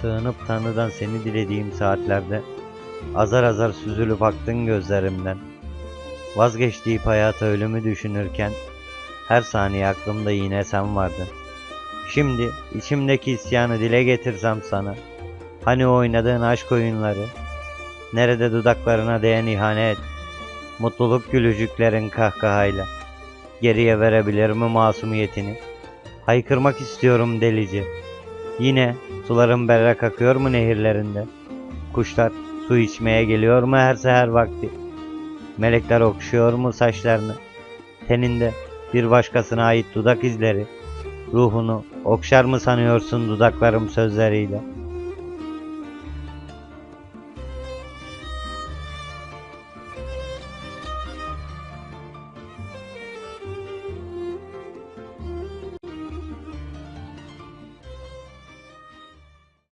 Sığınıp Tanrı'dan seni dilediğim saatlerde azar azar süzülüp aktın gözlerimden. Vazgeç deyip hayata ölümü düşünürken her saniye aklımda yine sen vardın. Şimdi içimdeki isyanı dile getirsem sana. Hani oynadığın aşk oyunları? Nerede dudaklarına değen ihanet? Mutluluk gülücüklerin kahkahayla. Geriye verebilir mi masumiyetini? Haykırmak istiyorum delice. Yine suların berrak akıyor mu nehirlerinde? Kuşlar su içmeye geliyor mu her seher vakti? Melekler okşuyor mu saçlarını? Teninde bir başkasına ait dudak izleri? Ruhunu okşar mı sanıyorsun dudaklarım sözleriyle?